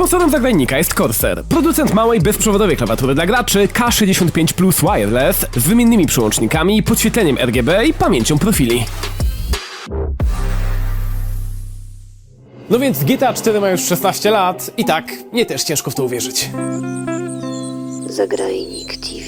Sponsorem zagrajnika jest Corsair, producent małej bezprzewodowej klawiatury dla graczy K65 Plus Wireless z wymiennymi przyłącznikami, podświetleniem RGB i pamięcią profili. No więc GTA 4 ma już 16 lat i tak, nie też ciężko w to uwierzyć. Zagrajnik TV.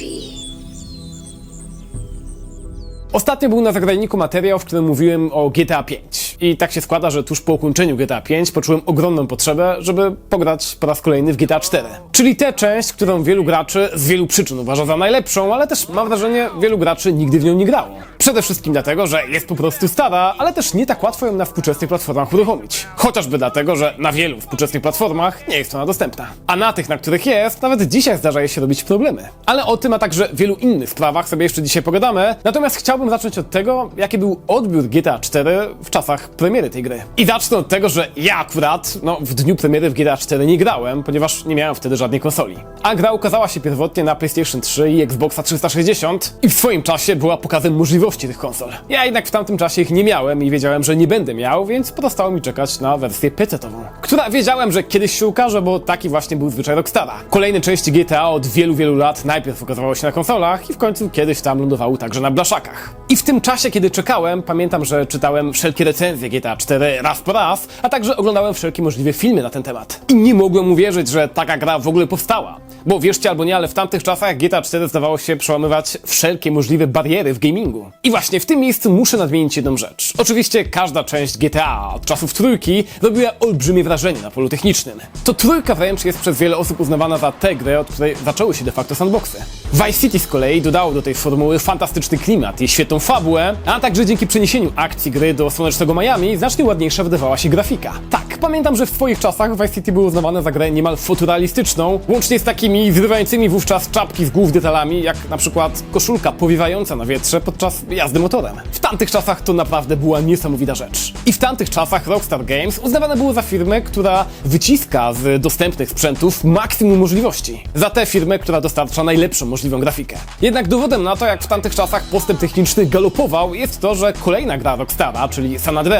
Ostatnio był na zagraniku materiał, w którym mówiłem o GTA 5. I tak się składa, że tuż po ukończeniu GTA 5 poczułem ogromną potrzebę, żeby pograć po raz kolejny w GTA 4. Czyli tę część, którą wielu graczy z wielu przyczyn uważa za najlepszą, ale też mam wrażenie, wielu graczy nigdy w nią nie grało. Przede wszystkim dlatego, że jest po prostu stara, ale też nie tak łatwo ją na współczesnych platformach uruchomić. Chociażby dlatego, że na wielu współczesnych platformach nie jest ona dostępna. A na tych, na których jest, nawet dzisiaj zdarza się robić problemy. Ale o tym, a także wielu innych sprawach sobie jeszcze dzisiaj pogadamy. Natomiast chciałbym zacząć od tego, jaki był odbiór GTA 4 w czasach premiery tej gry. I zacznę od tego, że ja akurat, no, w dniu premiery w GTA 4 nie grałem, ponieważ nie miałem wtedy żadnej konsoli. A gra ukazała się pierwotnie na PlayStation 3 i Xboxa 360 i w swoim czasie była pokazem możliwości tych konsol. Ja jednak w tamtym czasie ich nie miałem i wiedziałem, że nie będę miał, więc pozostało mi czekać na wersję PC-tową, która wiedziałem, że kiedyś się ukaże, bo taki właśnie był zwyczaj Rockstara. Kolejne części GTA od wielu, wielu lat najpierw ukazywały się na konsolach i w końcu kiedyś tam lądowały także na blaszakach. I w tym czasie, kiedy czekałem, pamiętam, że czytałem wszelkie recenzje GTA 4 raz po raz, a także oglądałem wszelkie możliwe filmy na ten temat. I nie mogłem uwierzyć, że taka gra w ogóle powstała. Bo wierzcie albo nie, ale w tamtych czasach GTA 4 zdawało się przełamywać wszelkie możliwe bariery w gamingu. I właśnie w tym miejscu muszę nadmienić jedną rzecz. Oczywiście każda część GTA od czasów trójki robiła olbrzymie wrażenie na polu technicznym. To trójka wręcz jest przez wiele osób uznawana za tę grę, od której zaczęły się de facto sandboxy. Vice City z kolei dodało do tej formuły fantastyczny klimat i świetną fabułę, a także dzięki przeniesieniu akcji gry do słonecznego Miami znacznie ładniejsza wydawała się grafika. Tak, pamiętam, że w swoich czasach Vice City było uznawane za grę niemal fotorealistyczną, łącznie z takimi zrywającymi wówczas czapki z głów detalami, jak na przykład koszulka powiewająca na wietrze podczas jazdy motorem. W tamtych czasach to naprawdę była niesamowita rzecz. I w tamtych czasach Rockstar Games uznawane było za firmę, która wyciska z dostępnych sprzętów maksimum możliwości. Za tę firmę, która dostarcza najlepszą możliwą grafikę. Jednak dowodem na to, jak w tamtych czasach postęp techniczny galopował, jest to, że kolejna gra Rockstara, czyli San Andreas,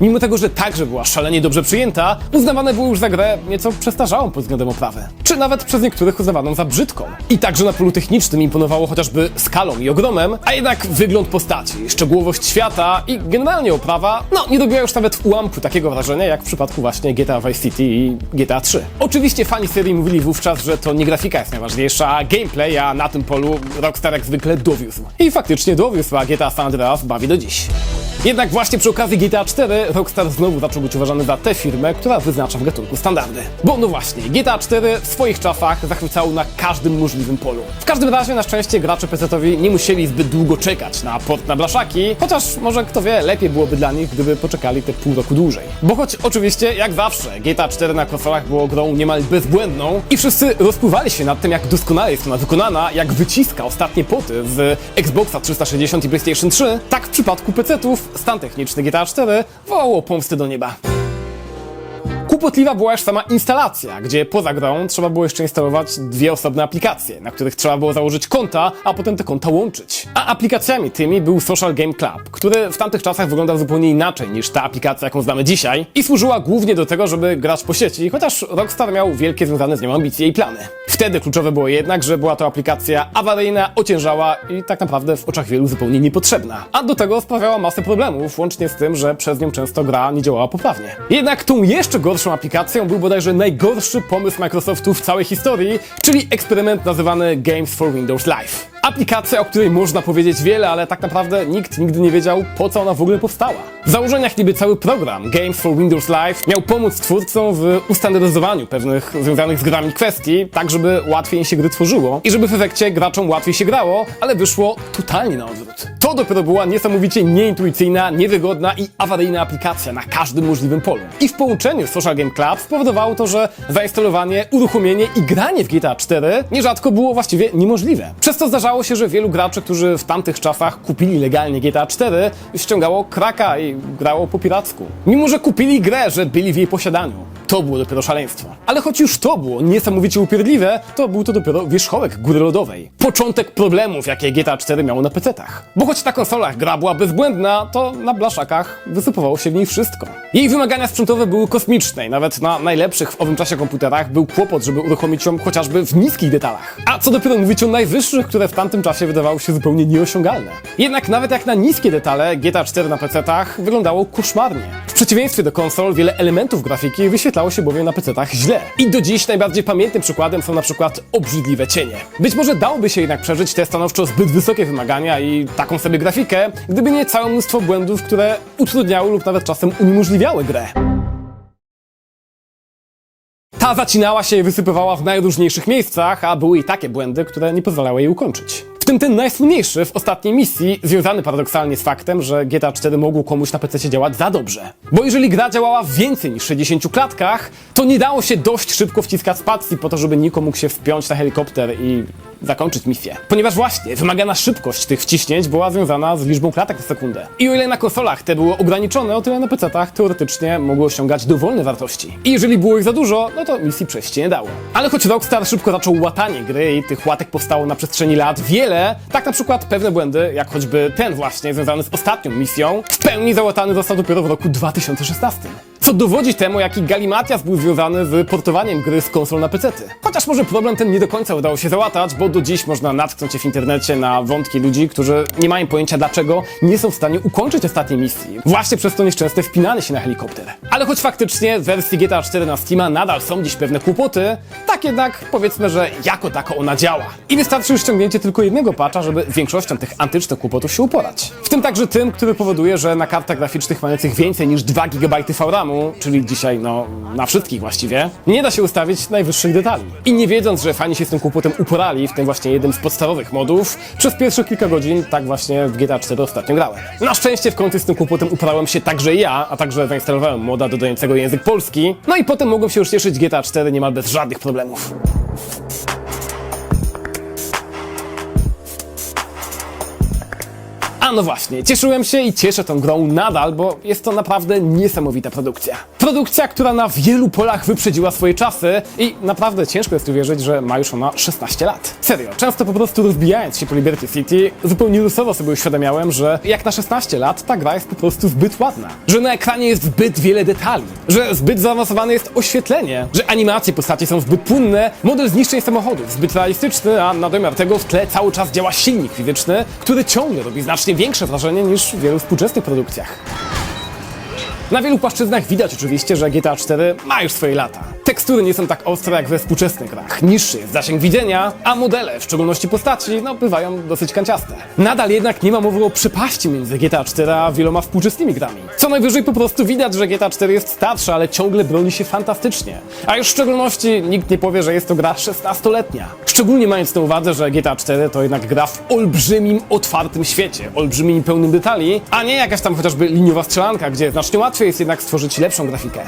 mimo tego, że także była szalenie dobrze przyjęta, uznawane było już za grę nieco przestarzałą pod względem oprawy. Czy nawet przez niektórych uznawaną za brzydką. I także na polu technicznym imponowało chociażby skalą i ogromem, a jednak wygląd postaci, szczegółowość świata i generalnie oprawa, no nie robiła już nawet ułamku takiego wrażenia, jak w przypadku właśnie GTA Vice City i GTA 3. Oczywiście fani serii mówili wówczas, że to nie grafika jest najważniejsza, a gameplay, a na tym polu Rockstar jak zwykle dowiózł. I faktycznie dowiózł, a GTA San Andreas bawi do dziś. Jednak właśnie przy okazji GTA 4 Rockstar znowu zaczął być uważany za tę firmę, która wyznacza w gatunku standardy. Bo no właśnie, GTA 4 w swoich czasach zachwycało na każdym możliwym polu. W każdym razie na szczęście gracze PC-towi nie musieli zbyt długo czekać na port na blaszaki, chociaż może kto wie, lepiej byłoby dla nich, gdyby poczekali te pół roku dłużej. Bo choć oczywiście, jak zawsze, GTA 4 na konsolach było grą niemal bezbłędną i wszyscy rozpływali się nad tym, jak doskonale jest ona wykonana, jak wyciska ostatnie poty z Xboxa 360 i PlayStation 3, tak w przypadku PC-ów stan techniczny GTA 4 wołało pomsty do nieba. Kłopotliwa była już sama instalacja, gdzie poza grą trzeba było jeszcze instalować dwie osobne aplikacje, na których trzeba było założyć konta, a potem te konta łączyć. A aplikacjami tymi był Social Game Club, który w tamtych czasach wyglądał zupełnie inaczej niż ta aplikacja, jaką znamy dzisiaj i służyła głównie do tego, żeby grać po sieci, chociaż Rockstar miał wielkie związane z nią ambicje i plany. Wtedy kluczowe było jednak, że była to aplikacja awaryjna, ociężała i tak naprawdę w oczach wielu zupełnie niepotrzebna. A do tego sprawiała masę problemów, łącznie z tym, że przez nią często gra nie działała poprawnie. Jednak tą jeszcze gorszą aplikacją był bodajże najgorszy pomysł Microsoftu w całej historii, czyli eksperyment nazywany Games for Windows Live. Aplikacja, o której można powiedzieć wiele, ale tak naprawdę nikt nigdy nie wiedział, po co ona w ogóle powstała. W założeniach niby cały program Games for Windows Live miał pomóc twórcom w ustandaryzowaniu pewnych związanych z grami kwestii, tak żeby łatwiej się gry tworzyło i żeby w efekcie graczom łatwiej się grało, ale wyszło totalnie na odwrót. To dopiero była niesamowicie nieintuicyjna, niewygodna i awaryjna aplikacja na każdym możliwym polu. I w połączeniu z Social Game Club spowodowało to, że zainstalowanie, uruchomienie i granie w GTA 4 nierzadko było właściwie niemożliwe. Przez to zdarzało się, że wielu graczy, którzy w tamtych czasach kupili legalnie GTA 4, ściągało kraka i grało po piracku. Mimo, że kupili grę, że byli w jej posiadaniu. To było dopiero szaleństwo. Ale choć już to było niesamowicie upierdliwe, to był to dopiero wierzchołek góry lodowej. Początek problemów, jakie GTA 4 miało na PC-tach. Bo choć na konsolach gra była bezbłędna, to na blaszakach wysypowało się w niej wszystko. Jej wymagania sprzętowe były kosmiczne i nawet na najlepszych w owym czasie komputerach był kłopot, żeby uruchomić ją chociażby w niskich detalach. A co dopiero mówić o najwyższych, które w tamtym czasie wydawały się zupełnie nieosiągalne. Jednak nawet jak na niskie detale, GTA 4 na PC-tach wyglądało koszmarnie. W przeciwieństwie do konsol, wiele elementów grafiki wyświetlało się bowiem na PC-tach źle. I do dziś najbardziej pamiętnym przykładem są na przykład obrzydliwe cienie. Być może dałoby się jednak przeżyć te stanowczo zbyt wysokie wymagania i taką sobie grafikę, gdyby nie całe mnóstwo błędów, które utrudniały lub nawet czasem uniemożliwiały grę. Ta zacinała się i wysypywała w najróżniejszych miejscach, a były i takie błędy, które nie pozwalały jej ukończyć. W tym ten najsłynniejszy w ostatniej misji, związany paradoksalnie z faktem, że GTA 4 mogło komuś na PC działać za dobrze. Bo jeżeli gra działała w więcej niż 60 klatkach, to nie dało się dość szybko wciskać spacji po to, żeby Niko mógł się wpiąć na helikopter i zakończyć misję. Ponieważ właśnie wymagana szybkość tych wciśnięć była związana z liczbą klatek na sekundę. I o ile na konsolach te były ograniczone, o tyle na PC-tach teoretycznie mogły osiągać dowolne wartości. I jeżeli było ich za dużo, no to misji przejść nie dało. Ale choć Rockstar szybko zaczął łatanie gry i tych łatek powstało na przestrzeni lat wiele, tak na przykład pewne błędy, jak choćby ten właśnie związany z ostatnią misją, w pełni załatany został dopiero w roku 2016. Co dowodzi temu, jaki galimatias był związany z portowaniem gry z konsol na PC-ty. Chociaż może problem ten nie do końca udało się załatać, bo do dziś można natknąć się w internecie na wątki ludzi, którzy nie mają pojęcia dlaczego nie są w stanie ukończyć ostatniej misji. Właśnie przez to nieszczęsne wpinanie się na helikopter. Ale choć faktycznie w wersji GTA 4 na Steama nadal są dziś pewne kłopoty, tak jednak powiedzmy, że jako tako ona działa. I wystarczy już ściągnięcie tylko jednego patcha, żeby większością tych antycznych kłopotów się uporać. W tym także tym, który powoduje, że na kartach graficznych mających więcej niż 2 GB VRAMu, czyli dzisiaj no na wszystkich właściwie, nie da się ustawić najwyższych detali. I nie wiedząc, że fani się z tym kłopotem uporali, w tym właśnie jednym z podstawowych modów, przez pierwsze kilka godzin tak właśnie w GTA 4 ostatnio grałem. Na szczęście w końcu z tym kłopotem uporałem się także ja, a także zainstalowałem moda dodającego język polski, no i potem mogłem się już cieszyć GTA 4 niemal bez żadnych problemów. A no właśnie, cieszyłem się i cieszę tą grą nadal, bo jest to naprawdę niesamowita produkcja. Produkcja, która na wielu polach wyprzedziła swoje czasy i naprawdę ciężko jest uwierzyć, że ma już ona 16 lat. Serio, często po prostu rozbijając się po Liberty City, zupełnie losowo sobie uświadamiałem, że jak na 16 lat ta gra jest po prostu zbyt ładna. Że na ekranie jest zbyt wiele detali, że zbyt zaawansowane jest oświetlenie, że animacje postaci są zbyt płynne, model zniszczeń samochodów zbyt realistyczny, a na domiar tego w tle cały czas działa silnik fizyczny, który ciągle robi znacznie większe wrażenie niż w wielu współczesnych produkcjach. Na wielu płaszczyznach widać oczywiście, że GTA 4 ma już swoje lata. Tekstury nie są tak ostre jak we współczesnych grach, niższy jest zasięg widzenia, a modele, w szczególności postaci, no bywają dosyć kanciaste. Nadal jednak nie ma mowy o przepaści między GTA 4 a wieloma współczesnymi grami. Co najwyżej po prostu widać, że GTA 4 jest starsze, ale ciągle broni się fantastycznie. A już w szczególności nikt nie powie, że jest to gra 16-letnia. Szczególnie mając na uwadze, że GTA 4 to jednak gra w olbrzymim, otwartym świecie, olbrzymim, pełnym detali, a nie jakaś tam chociażby liniowa strzelanka, gdzie znacznie łatwiej jest jednak stworzyć lepszą grafikę.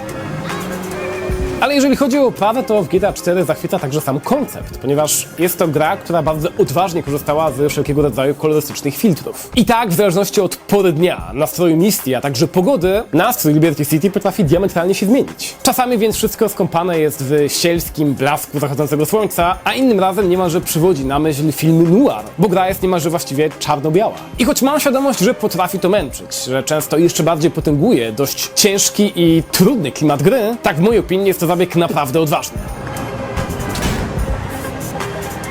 Ale jeżeli chodzi o oprawę, to w GTA 4 zachwyca także sam koncept, ponieważ jest to gra, która bardzo odważnie korzystała ze wszelkiego rodzaju kolorystycznych filtrów. I tak, w zależności od pory dnia, nastroju misji, a także pogody, nastrój Liberty City potrafi diametralnie się zmienić. Czasami więc wszystko skąpane jest w sielskim blasku zachodzącego słońca, a innym razem niemalże przywodzi na myśl film noir, bo gra jest niemalże właściwie czarno-biała. I choć mam świadomość, że potrafi to męczyć, że często jeszcze bardziej potęguje dość ciężki i trudny klimat gry, tak w mojej opinii jest to zabieg naprawdę odważny.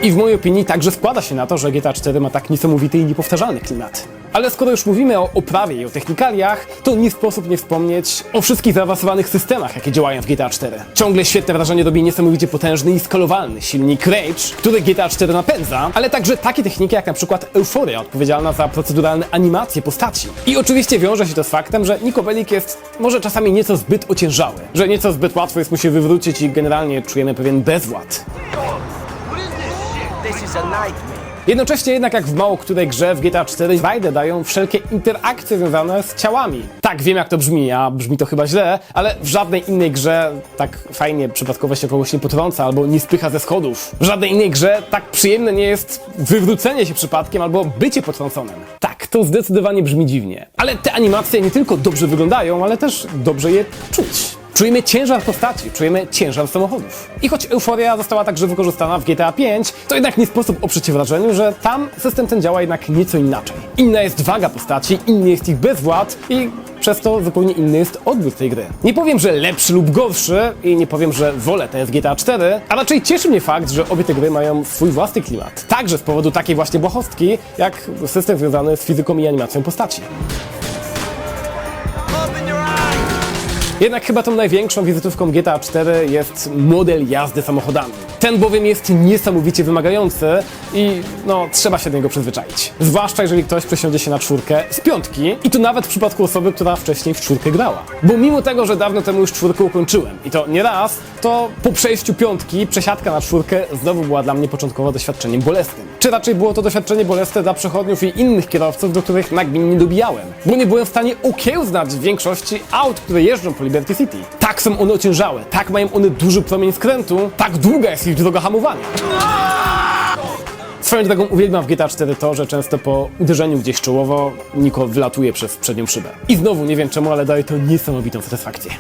I w mojej opinii także składa się na to, że GTA 4 ma tak niesamowity i niepowtarzalny klimat. Ale skoro już mówimy o oprawie i o technikaliach, to nie sposób nie wspomnieć o wszystkich zaawansowanych systemach, jakie działają w GTA 4. Ciągle świetne wrażenie robi niesamowicie potężny i skalowalny silnik Rage, który GTA 4 napędza, ale także takie techniki jak na przykład Euphoria, odpowiedzialna za proceduralne animacje postaci. I oczywiście wiąże się to z faktem, że Niko Bellic jest może czasami nieco zbyt ociężały, że nieco zbyt łatwo jest mu się wywrócić i generalnie czujemy pewien bezwład. Jednocześnie jednak jak w mało której grze w GTA 4 frajdę dają wszelkie interakcje związane z ciałami. Tak, wiem jak to brzmi, a brzmi to chyba źle, ale w żadnej innej grze tak fajnie przypadkowo się kogoś nie potrąca albo nie spycha ze schodów. W żadnej innej grze tak przyjemne nie jest wywrócenie się przypadkiem albo bycie potrąconym. Tak, to zdecydowanie brzmi dziwnie. Ale te animacje nie tylko dobrze wyglądają, ale też dobrze je czuć. Czujemy ciężar postaci, czujemy ciężar samochodów. I choć euforia została także wykorzystana w GTA V, to jednak nie sposób oprzeć wrażeniu, że tam system ten działa jednak nieco inaczej. Inna jest waga postaci, inny jest ich bezwład i przez to zupełnie inny jest odbiór tej gry. Nie powiem, że lepszy lub gorszy i nie powiem, że wolę ten z GTA 4, a raczej cieszy mnie fakt, że obie te gry mają swój własny klimat. Także z powodu takiej właśnie błahostki, jak system związany z fizyką i animacją postaci. Jednak chyba tą największą wizytówką GTA 4 jest model jazdy samochodami. Ten bowiem jest niesamowicie wymagający i no trzeba się do niego przyzwyczaić. Zwłaszcza jeżeli ktoś przesiądzie się na czwórkę z piątki i to nawet w przypadku osoby, która wcześniej w czwórkę grała. Bo mimo tego, że dawno temu już czwórkę ukończyłem i to nie raz, to po przejściu piątki przesiadka na czwórkę znowu była dla mnie początkowo doświadczeniem bolesnym. Czy raczej było to doświadczenie bolesne dla przechodniów i innych kierowców, do których nagminnie dobijałem? Bo nie byłem w stanie ukiełznać większości aut, które jeżdżą po Liberty City. Tak są one ociężałe, tak mają one duży promień skrętu, tak długa jest ich droga hamowania. Swoją drogą uwielbiam w GTA 4 to, że często po uderzeniu gdzieś czołowo Niko wylatuje przez przednią szybę. I znowu nie wiem czemu, ale daje to niesamowitą satysfakcję.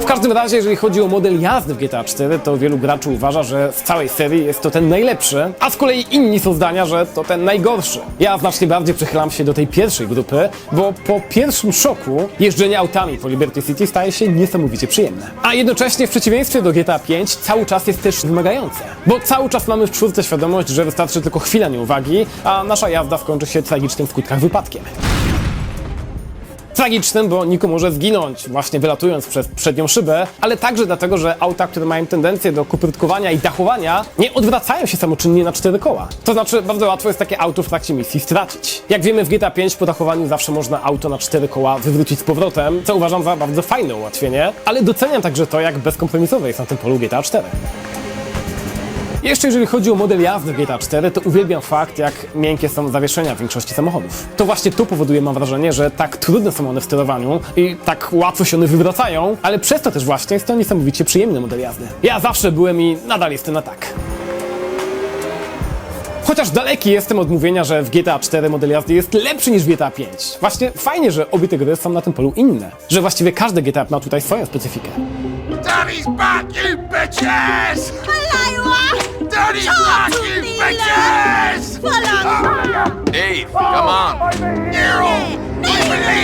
W każdym razie, jeżeli chodzi o model jazdy w GTA 4, to wielu graczy uważa, że z całej serii jest to ten najlepszy, a z kolei inni są zdania, że to ten najgorszy. Ja znacznie bardziej przychylam się do tej pierwszej grupy, bo po pierwszym szoku jeżdżenie autami po Liberty City staje się niesamowicie przyjemne. A jednocześnie w przeciwieństwie do GTA 5 cały czas jest też wymagające. Bo cały czas mamy w czwórce świadomość, że wystarczy tylko chwila nieuwagi, a nasza jazda skończy się tragicznym w skutkach wypadkiem. Tragicznym, bo Niko może zginąć, właśnie wylatując przez przednią szybę, ale także dlatego, że auta, które mają tendencję do kopytkowania i dachowania, nie odwracają się samoczynnie na cztery koła. To znaczy, bardzo łatwo jest takie auto w trakcie misji stracić. Jak wiemy, w GTA 5 po dachowaniu zawsze można auto na cztery koła wywrócić z powrotem, co uważam za bardzo fajne ułatwienie, ale doceniam także to, jak bezkompromisowe jest na tym polu GTA 4. Jeszcze jeżeli chodzi o model jazdy w GTA 4, to uwielbiam fakt, jak miękkie są zawieszenia w większości samochodów. To właśnie to powoduje, mam wrażenie, że tak trudne są one w sterowaniu i tak łatwo się one wywracają, ale przez to też właśnie jest to niesamowicie przyjemny model jazdy. Ja zawsze byłem i nadal jestem na tak. Chociaż daleki jestem od mówienia, że w GTA 4 model jazdy jest lepszy niż w GTA 5. Właśnie fajnie, że obie te gry są na tym polu inne. Że właściwie każde GTA ma tutaj swoją specyfikę. Daddy's back, you bitches! Alaywa! Daddy's back, you bitches! Dave, come on. Nero!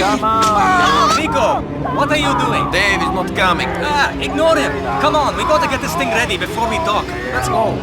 Come on. Nico, what are you doing? Dave is not coming. Ah, ignore him. Come on, we gotta get this thing ready before we talk. Let's go.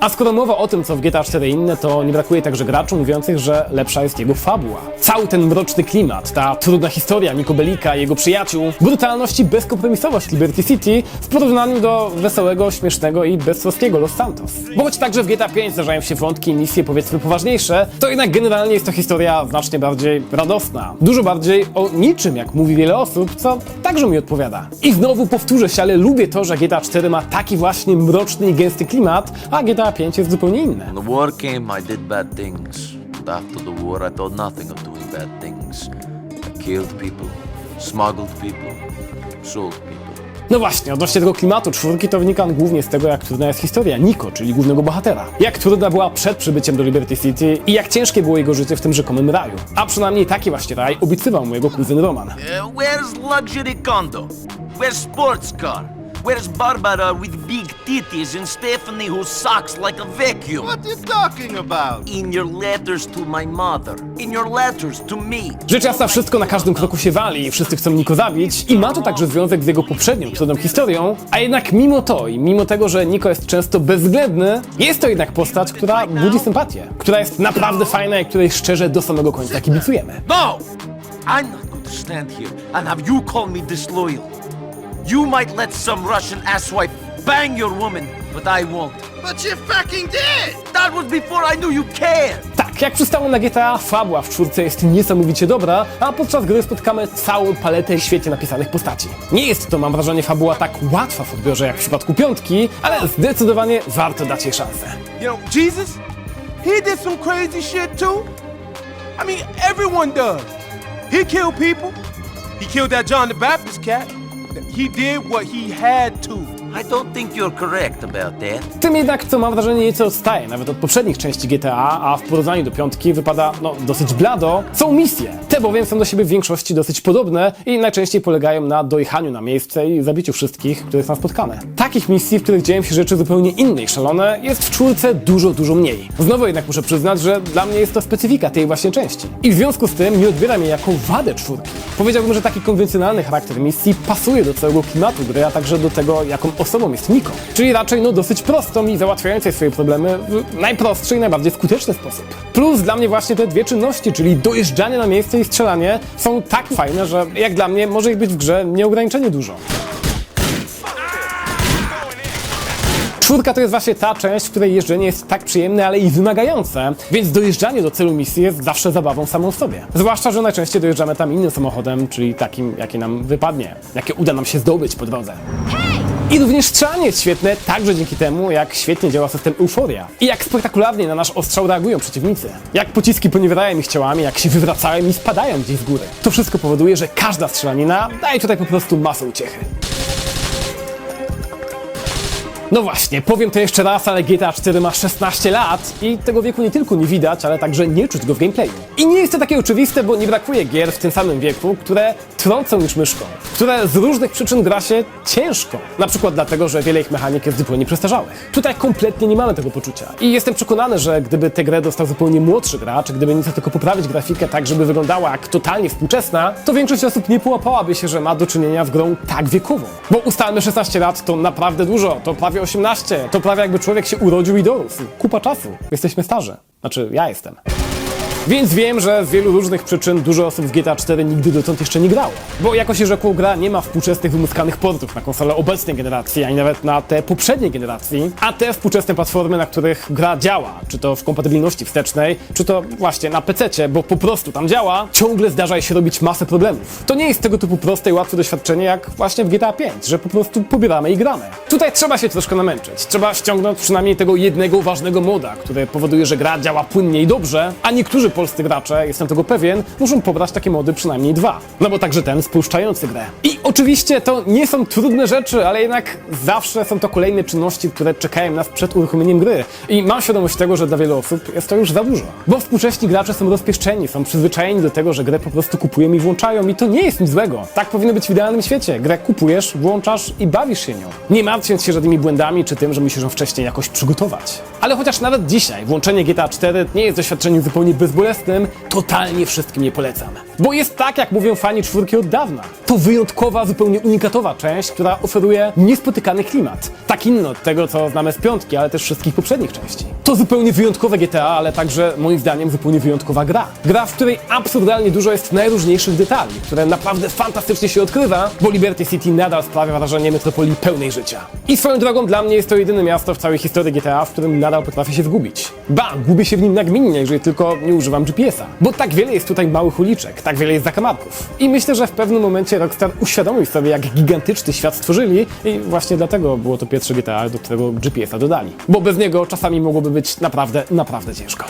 A skoro mowa o tym, co w GTA 4 inne, to nie brakuje także graczy mówiących, że lepsza jest jego fabuła. Cały ten mroczny klimat, ta trudna historia Nico Bellica i jego przyjaciół, brutalność i bezkompromisowość Liberty City w porównaniu do wesołego, śmiesznego i beztroskiego Los Santos. Bo choć także w GTA 5 zdarzają się wątki i misje powiedzmy poważniejsze, to jednak generalnie jest to historia znacznie bardziej radosna. Dużo bardziej o niczym, jak mówi wiele osób, co także mi odpowiada. I znowu powtórzę się, ale lubię to, że GTA 4 ma taki właśnie mroczny i gęsty klimat, a GTA 5 jest zupełnie inne. When the war came, I did bad things. But after the war, I thought nothing of doing bad things. I killed people, smuggled people, sold people. No właśnie, odnośnie tego klimatu czwórki to wynika on głównie z tego, jak trudna jest historia Niko, czyli głównego bohatera. Jak trudna była przed przybyciem do Liberty City i jak ciężkie było jego życie w tym rzekomym raju. A przynajmniej taki właśnie raj obiecywał mu jego kuzyn Roman. Uh, where's luxury condo? Where's sports car? Where's Barbara with big titties and Stephanie who sucks like a vacuum? What you talking about? In your letters to my mother. In your letters to me. Rzecz jasna, wszystko na każdym kroku się wali i wszyscy chcą Niko zabić i ma to także związek z jego poprzednią trudną historią, a jednak mimo to i mimo tego, że Niko jest często bezwzględny, jest to jednak postać, która budzi sympatię, która jest naprawdę fajna i której szczerze do samego końca kibicujemy. No! I'm not going to stand here and have you call me disloyal. You might let some Russian asswipe bang your woman, but I won't. But you fucking did! That was before I knew you cared! Tak, jak przystało na GTA, fabuła w czwórce jest niesamowicie dobra, a podczas gry spotkamy całą paletę świetnie napisanych postaci. Nie jest to, mam wrażenie, fabuła tak łatwa w odbiorze jak w przypadku piątki, ale zdecydowanie warto dać jej szansę. You know, Jesus, he did some crazy shit too. I mean, everyone does. He killed people. He killed that John the Baptist cat. He did what he had to. I don't think you're correct about that. Tym jednak, co mam wrażenie, nieco odstaje nawet od poprzednich części GTA, a w porównaniu do piątki wypada, no, dosyć blado, są misje. Te bowiem są do siebie w większości dosyć podobne i najczęściej polegają na dojechaniu na miejsce i zabiciu wszystkich, które są spotkane. Takich misji, w których dzieją się rzeczy zupełnie inne i szalone, jest w czwórce dużo, dużo mniej. Znowu jednak muszę przyznać, że dla mnie jest to specyfika tej właśnie części. I w związku z tym nie odbieram jej jako wadę czwórki. Powiedziałbym, że taki konwencjonalny charakter misji pasuje do całego klimatu gry, a także do tego, jaką osobą jest Niko. Czyli raczej no dosyć prostą i załatwiającej swoje problemy w najprostszy i najbardziej skuteczny sposób. Plus dla mnie właśnie te dwie czynności, czyli dojeżdżanie na miejsce i strzelanie, są tak fajne, że jak dla mnie może ich być w grze nieograniczenie dużo. Czwórka to jest właśnie ta część, w której jeżdżenie jest tak przyjemne, ale i wymagające, więc dojeżdżanie do celu misji jest zawsze zabawą samą w sobie. Zwłaszcza, że najczęściej dojeżdżamy tam innym samochodem, czyli takim, jakie nam wypadnie, jakie uda nam się zdobyć po drodze. I również strzelanie jest świetne, także dzięki temu, jak świetnie działa system Euforia. I jak spektakularnie na nasz ostrzał reagują przeciwnicy. Jak pociski poniewierają ich ciałami, jak się wywracają i spadają gdzieś z góry. To wszystko powoduje, że każda strzelanina daje tutaj po prostu masę uciechy. No właśnie, powiem to jeszcze raz, ale GTA 4 ma 16 lat i tego wieku nie tylko nie widać, ale także nie czuć go w gameplayu. I nie jest to takie oczywiste, bo nie brakuje gier w tym samym wieku, które trącą już myszką, które z różnych przyczyn gra się ciężko. Na przykład dlatego, że wiele ich mechanik jest zupełnie przestarzałych. Tutaj kompletnie nie mamy tego poczucia. I jestem przekonany, że gdyby tę grę dostał zupełnie młodszy gracz, gdyby nieco tylko poprawić grafikę tak, żeby wyglądała jak totalnie współczesna, to większość osób nie połapałaby się, że ma do czynienia z grą tak wiekową. Bo ustalmy 16 lat to naprawdę dużo, to prawie 18, to prawie jakby człowiek się urodził i dorósł. Kupa czasu. Jesteśmy starzy. Znaczy, ja jestem. Więc wiem, że z wielu różnych przyczyn dużo osób w GTA 4 nigdy dotąd jeszcze nie grało. Bo jako się rzekło, gra nie ma współczesnych wymuskanych portów na konsole obecnej generacji, ani nawet na te poprzedniej generacji, a te współczesne platformy, na których gra działa, czy to w kompatybilności wstecznej, czy to właśnie na PC, bo po prostu tam działa, ciągle zdarza się robić masę problemów. To nie jest tego typu proste i łatwe doświadczenie jak właśnie w GTA 5, że po prostu pobieramy i gramy. Tutaj trzeba się troszkę namęczyć. Trzeba ściągnąć przynajmniej tego jednego ważnego moda, który powoduje, że gra działa płynnie i dobrze, a niektórzy polscy gracze, jestem tego pewien, muszą pobrać takie mody przynajmniej dwa. No bo także ten spuszczający grę. I oczywiście to nie są trudne rzeczy, ale jednak zawsze są to kolejne czynności, które czekają nas przed uruchomieniem gry. I mam świadomość tego, że dla wielu osób jest to już za dużo. Bo współcześni gracze są rozpieszczeni, są przyzwyczajeni do tego, że grę po prostu kupują i włączają i to nie jest nic złego. Tak powinno być w idealnym świecie. Grę kupujesz, włączasz i bawisz się nią. Nie martwiąc się żadnymi błędami czy tym, że musisz ją wcześniej jakoś przygotować. Ale chociaż nawet dzisiaj włączenie GTA 4 nie jest doświadczeniem zupełnie bezbolesnym, totalnie wszystkim nie polecam. Bo jest tak, jak mówią fani czwórki od dawna. To wyjątkowa, zupełnie unikatowa część, która oferuje niespotykany klimat. Tak inny od tego, co znamy z piątki, ale też wszystkich poprzednich części. To zupełnie wyjątkowe GTA, ale także moim zdaniem zupełnie wyjątkowa gra. Gra, w której absurdalnie dużo jest najróżniejszych detali, które naprawdę fantastycznie się odkrywa, bo Liberty City nadal sprawia wrażenie metropolii pełnej życia. I swoją drogą dla mnie jest to jedyne miasto w całej historii GTA, w którym nadal potrafię się zgubić. Ba, gubię się w nim nagminnie, jeżeli tylko nie używam GPS-a. Bo tak wiele jest tutaj małych uliczek, tak wiele jest zakamarków. I myślę, że w pewnym momencie Rockstar uświadomił sobie, jak gigantyczny świat stworzyli i właśnie dlatego było to pierwsze GTA, do którego GPS-a dodali. Bo bez niego czasami mogłoby być naprawdę, naprawdę ciężko.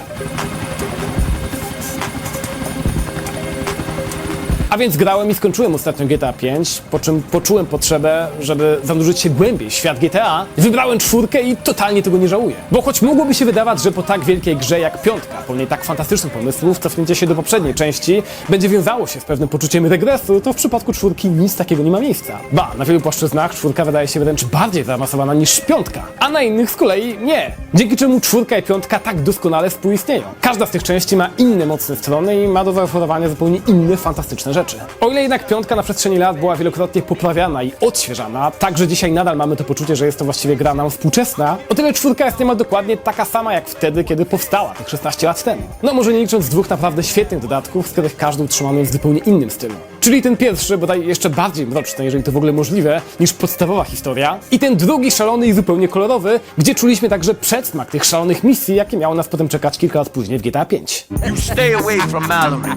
A więc grałem i skończyłem ostatnio GTA 5, po czym poczułem potrzebę, żeby zanurzyć się głębiej w świat GTA. Wybrałem czwórkę i totalnie tego nie żałuję. Bo choć mogłoby się wydawać, że po tak wielkiej grze jak piątka, pełnej tak fantastycznych pomysłów, cofnięcie się do poprzedniej części będzie wiązało się z pewnym poczuciem regresu, to w przypadku czwórki nic takiego nie ma miejsca. Ba, na wielu płaszczyznach czwórka wydaje się wręcz bardziej zaawansowana niż piątka, a na innych z kolei nie. Dzięki czemu czwórka i piątka tak doskonale współistnieją. Każda z tych części ma inne mocne strony i ma do zaoferowania zupełnie inne fantastyczne rzeczy. O ile jednak piątka na przestrzeni lat była wielokrotnie poprawiana i odświeżana, tak że dzisiaj nadal mamy to poczucie, że jest to właściwie gra nam współczesna, o tyle czwórka jest niemal dokładnie taka sama jak wtedy, kiedy powstała, tych 16 lat temu. No może nie licząc dwóch naprawdę świetnych dodatków, z których każdy utrzymany w zupełnie innym stylu. Czyli ten pierwszy, bodaj jeszcze bardziej mroczny, jeżeli to w ogóle możliwe, niż podstawowa historia. I ten drugi szalony i zupełnie kolorowy, gdzie czuliśmy także przedsmak tych szalonych misji, jakie miało nas potem czekać kilka lat później w GTA 5. You stay away from Mallory.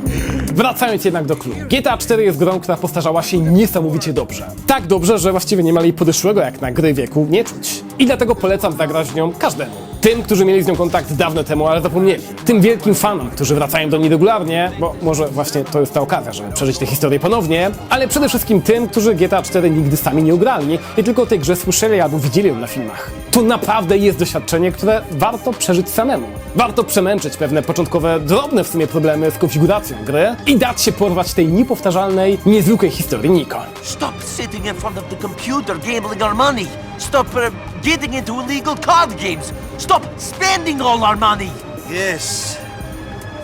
Wracając jednak do clue. GTA 4 jest grą, która postarzała się niesamowicie dobrze. Tak dobrze, że właściwie niemal jej podeszłego jak na gry wieku nie czuć. I dlatego polecam zagrać w nią każdemu. Tym, którzy mieli z nią kontakt dawno temu, ale zapomnieli. Tym wielkim fanom, którzy wracają do niej regularnie, bo może właśnie to jest ta okazja, żeby przeżyć tę historię ponownie, ale przede wszystkim tym, którzy GTA 4 nigdy sami nie ugrali i tylko tej grze słyszeli albo widzieli ją na filmach. To naprawdę jest doświadczenie, które warto przeżyć samemu. Warto przemęczyć pewne początkowe, drobne w sumie problemy z konfiguracją gry i dać się porwać tej niepowtarzalnej, niezwykłej historii Niko. Stop sitting in front of the computer gambling our money. Stop uh, getting into illegal card games. Stop spending all our money. Yes.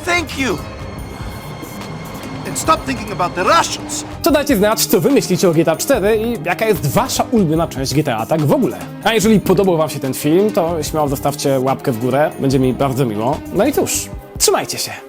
Thank you. And stop thinking about the Russians. To dajcie znać, co wy myślicie o GTA 4 i jaka jest wasza ulubiona część GTA tak w ogóle. A jeżeli podobał wam się ten film, to śmiało zostawcie łapkę w górę, będzie mi bardzo miło. No i cóż, trzymajcie się.